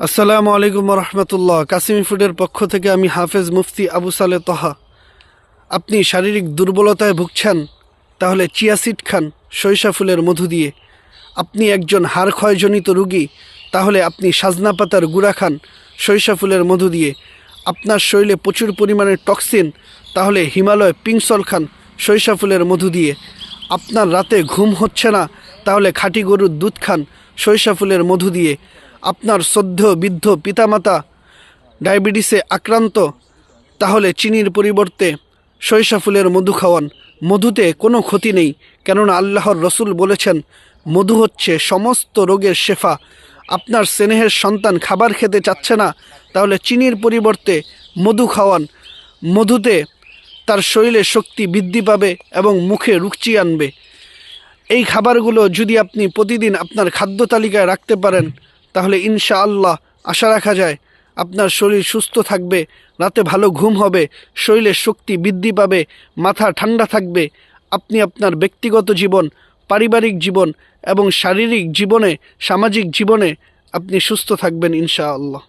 আসসালামু আলাইকুম রহমতুল্লাহ কাসিমি ফুডের পক্ষ থেকে আমি হাফেজ মুফতি আবু সালে তহা। আপনি শারীরিক দুর্বলতায় ভুগছেন, তাহলে চিয়াসিড খান, সরিষা ফুলের মধু দিয়ে। আপনি একজন হাড় ক্ষয়জনিত রুগী, তাহলে আপনি সাজনা পাতার গুঁড়া খান, সরিষা ফুলের মধু দিয়ে। আপনার শরীরে প্রচুর পরিমাণে টক্সিন, তাহলে হিমালয় পিংসল খান, সরিষা ফুলের মধু দিয়ে। আপনার রাতে ঘুম হচ্ছে না, তাহলে খাঁটি গরুর দুধ খান, সরিষা ফুলের মধু দিয়ে। আপনার সদ্য বৃদ্ধ পিতামাতা ডায়াবেটিসে আক্রান্ত, তাহলে চিনির পরিবর্তে সরিষা ফুলের মধু খাওয়ান। মধুতে কোনো ক্ষতি নেই, কেননা আল্লাহর রসুল বলেছেন, মধু হচ্ছে সমস্ত রোগের শেফা। আপনার স্নেহের সন্তান খাবার খেতে চাচ্ছে না, তাহলে চিনির পরিবর্তে মধু খাওয়ান। মধুতে তার শরীরে শক্তি বৃদ্ধি পাবে এবং মুখে রুচি আনবে। এই খাবারগুলো যদি আপনি প্রতিদিন আপনার খাদ্য তালিকায় রাখতে পারেন তাহলে ইনশা আল্লাহ আশা রাখা যায়, আপনার শরীর সুস্থ থাকবে, রাতে ভালো ঘুম হবে, শরীরের শক্তি বৃদ্ধি পাবে, মাথা ঠান্ডা থাকবে, আপনি আপনার ব্যক্তিগত জীবন, পারিবারিক জীবন এবং শারীরিক জীবনে, সামাজিক জীবনে আপনি সুস্থ থাকবেন ইনশা আল্লাহ